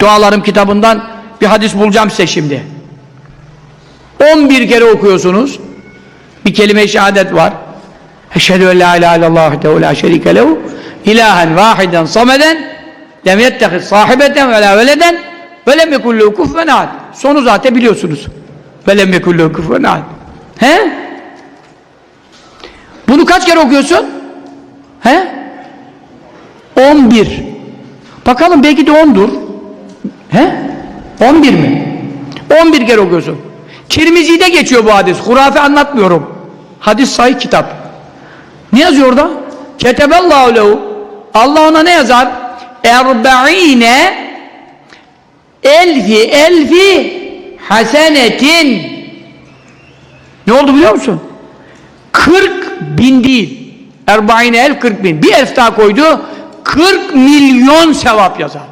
Dualarım kitabından bir hadis bulacağım size şimdi. 11 kere okuyorsunuz. Bir kelime-i şehadet var. Eşhedü en la ilahe illallah vahdehu la şerike lehu ilahen vahiden sameden lem yettehiz sahibeten ve la veleden ve lem yekulluhu kuffen ahad. Sonu zaten biliyorsunuz. Ve lem yekulluhu kuffen ahad. He? Bunu kaç kere okuyorsun? He? 11. Bakalım belki de 10'dur. He? 11 mi? 11 kere okuyorsun. Tirmizi'de geçiyor bu hadis. Hurafe anlatmıyorum. Hadis sahih kitap. Ne yazıyor orada? Ketebellahu lehu. Allah ona ne yazar? Erba'ine elfi elfi hasenetin. Ne oldu biliyor musun? 40 bin değil. Erba'ine el 40 bin. Bir elf daha koydu. 40 milyon sevap yazar.